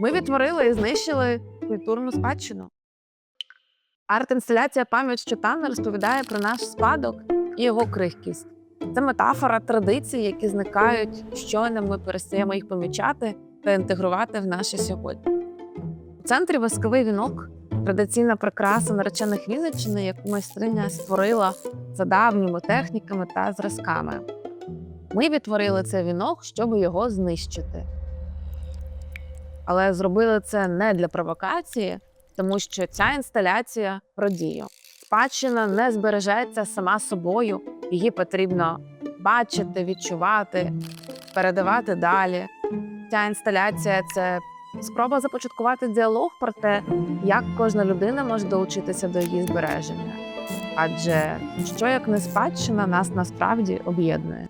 Ми відтворили і знищили культурну спадщину. Арт-інсталяція Пам'ять Щотана розповідає про наш спадок і його крихкість. Це метафора традицій, які зникають, щойно ми перестаємо їх помічати та інтегрувати в наше сьогодні. У центрі восковий вінок традиційна прикраса наречених Вінниччини, яку майстриня створила за давніми техніками та зразками. Ми відтворили цей вінок, щоб його знищити. Але зробили це не для провокації, тому що ця інсталяція про дію. Спадщина не збережеться сама собою, її потрібно бачити, відчувати, передавати далі. Ця інсталяція це спроба започаткувати діалог про те, як кожна людина може долучитися до її збереження. Адже що як не спадщина нас насправді об'єднує.